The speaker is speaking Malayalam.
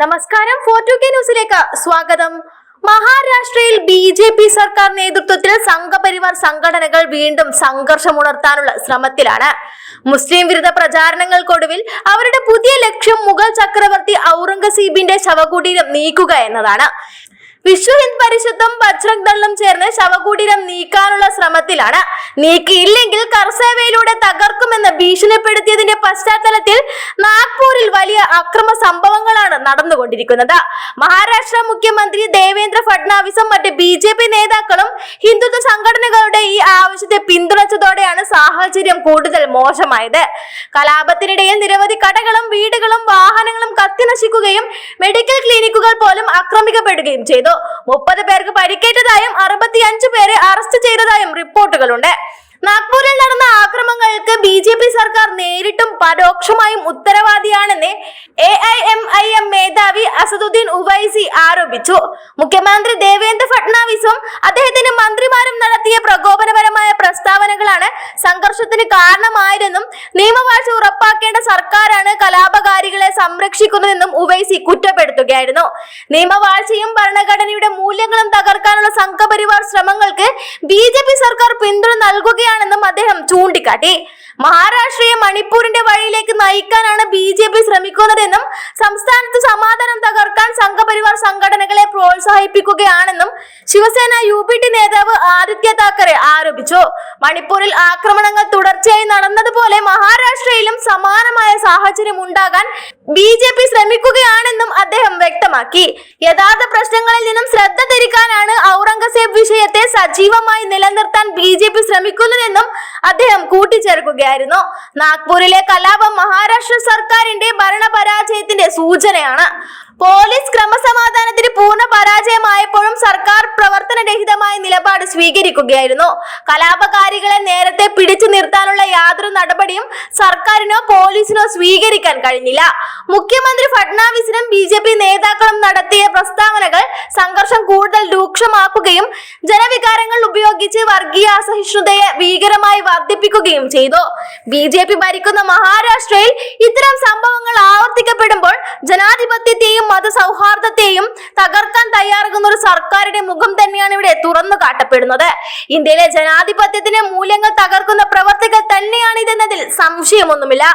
നമസ്കാരം. ഫോർട്ടു കെ ന്യൂസിലേക്ക് സ്വാഗതം. മഹാരാഷ്ട്രയിൽ ബി ജെ പി സർക്കാർ നേതൃത്വത്തിൽ സംഘപരിവാർ സംഘടനകൾ വീണ്ടും സംഘർഷമുണർത്താനുള്ള ശ്രമത്തിലാണ്. മുസ്ലിം വിരുദ്ധ പ്രചാരണങ്ങൾക്കൊടുവിൽ അവരുടെ പുതിയ ലക്ഷ്യം മുഗൾ ചക്രവർത്തി ഔറംഗസീബിന്റെ ശവകുടീരം നീക്കുക എന്നതാണ്. വിശ്വ ഹിന്ദ് പരിഷത്തും ബജ്രംഗ് ദളും ചേർന്ന് ശവകുടീരം നീക്കാനുള്ള ശ്രമത്തിലാണ്. നീക്കിയില്ലെങ്കിൽ കർസേവയിലൂടെ തകർക്കുമെന്ന് ഭീഷണിപ്പെടുത്തിയതിന്റെ പശ്ചാത്തലത്തിൽ നാഗ്പൂരിൽ വലിയ അക്രമ സംഭവങ്ങളാണ് നടന്നുകൊണ്ടിരിക്കുന്നത്. മഹാരാഷ്ട്ര മുഖ്യമന്ത്രി ദേവേന്ദ്ര ഫഡ്നാവിസും മറ്റ് ബി നേതാക്കളും ഹിന്ദുത്വ സംഘടനകളുടെ ആവശ്യത്തെ പിന്തുണച്ചതോടെയാണ് സാഹചര്യം കൂടുതൽ മോശമായത്. കലാപത്തിനിടയിൽ നിരവധി കടകളും വീടുകളും വാഹനങ്ങളും കത്തിനശിക്കുകയും മെഡിക്കൽ ക്ലിനിക്കുകൾ പോലും ആക്രമിക്കപ്പെടുകയും ചെയ്തു. മുപ്പത് പേർക്ക് പരിക്കേറ്റതായും അറുപത്തിയഞ്ചു പേരെ അറസ്റ്റ് ചെയ്തതായും റിപ്പോർട്ടുകളുണ്ട്. നാഗ്പൂരിൽ നടന്ന ആക്രമണങ്ങൾക്ക് ബി ജെ പി സർക്കാർ നേരിട്ടും പരോക്ഷമായും ഉത്തരവാദിയാണെന്ന് A I M I M മേധാവി അസദുദ്ദീൻ ഉവൈസി ആരോപിച്ചു. മുഖ്യമന്ത്രി ദേവേന്ദ്ര ഫഡ്നാവിസും അദ്ദേഹത്തിന്റെ മന്ത്രിമാരും നടത്തിയ പ്രകോപനപരമായ പ്രസ്താവനകളാണ് സംഘർഷത്തിന് കാരണമായതെന്നും നിയമവാഴ്ച ഉറപ്പാക്കേണ്ട സർക്കാരാണ് കലാപകാരികളെ സംരക്ഷിക്കുന്നതെന്നും ഉവൈസി കുറ്റപ്പെടുത്തുകയായിരുന്നു. നിയമവാഴ്ചയും ഭരണഘടനയുടെ മൂല്യങ്ങളും തകർക്കാനുള്ള സംഘപരിവാർ ശ്രമങ്ങൾക്ക് ബി സർക്കാർ പിന്തുണ നൽകുകയാണെന്നും അദ്ദേഹം ചൂണ്ടിക്കാട്ടി. മഹാരാഷ്ട്രയെ മണിപ്പൂരിന്റെ വഴിയിലേക്ക് നയിക്കാനാണ് ബി ജെ പി ശ്രമിക്കുന്നതെന്നും സംസ്ഥാനത്ത് സമാധാനം തകർക്കാൻ സംഘപരിവാർ സംഘടനകളെ പ്രോത്സാഹിപ്പിക്കുകയാണെന്നും ശിവസേന യു പി ടി നേതാവ് ആദിത്യ താക്കറെ ആരോപിച്ചു. മണിപ്പൂരിൽ ആക്രമണങ്ങൾ തുടർച്ചയായി നടന്നതുപോലെ മഹാരാഷ്ട്രയിലും സമാനമായ സാഹചര്യം ഉണ്ടാകാൻ ബി ജെ പി ശ്രമിക്കുകയാണെന്നും അദ്ദേഹം വ്യക്തമാക്കി. യഥാർത്ഥ പ്രശ്നങ്ങളിൽ നിന്നും ഔറംഗസേബ് വിഷയത്തെ സജീവമായി നിലനിർത്താൻ ബി ജെ പി ശ്രമിക്കുന്നുവെന്നും അദ്ദേഹം കൂട്ടിച്ചേർക്കുകയായിരുന്നു. നാഗ്പൂരിലെ കലാപം മഹാരാഷ്ട്ര സർക്കാരിന്റെ ഭരണപരാജയത്തിന്റെ സൂചനയാണ്. പോലീസ് ക്രമസമാധാനത്തിന് പൂർണ പരാജയമായപ്പോഴും സർക്കാർ പ്രവർത്തനരഹിതമായ നിലപാട് സ്വീകരിക്കുകയായിരുന്നു. കലാപകാരികളെ നേരത്തെ പിടിച്ചു നിർത്താനുള്ള യാതൊരു നടപടിയും സർക്കാരിനോ പോലീസിനോ സ്വീകരിക്കാൻ കഴിഞ്ഞില്ല. മുഖ്യമന്ത്രി ഫഡ്നാവിസിനും ബി നേതാക്കളും നടത്തിയ പ്രസ്താവനകൾ സംഘർഷം കൂടുതൽ രൂക്ഷമാക്കുകയും ജനവികാരങ്ങൾ ഉപയോഗിച്ച് വർഗീയ അസഹിഷ്ണുതയെ ഭീകരമായി വർദ്ധിപ്പിക്കുകയും ചെയ്തു. ബി ജെ പി ഭരിക്കുന്ന മഹാരാഷ്ട്രയിൽ ഇത്തരം സംഭവങ്ങൾ ആവർത്തിക്കപ്പെടുമ്പോൾ ജനാധിപത്യത്തെയും മതസൗഹാർദ്ദത്തെയും തകർക്കാൻ തയ്യാറാകുന്ന ഒരു സർക്കാരിന്റെ മുഖം തന്നെയാണ് ഇവിടെ തുറന്നു കാട്ടപ്പെടുന്നത്. ഇന്ത്യയിലെ ജനാധിപത്യത്തിന്റെ മൂല്യങ്ങൾ തകർക്കുന്ന പ്രവർത്തികൾ തന്നെയാണ് ഇതെന്നതിൽ സംശയമൊന്നുമില്ല.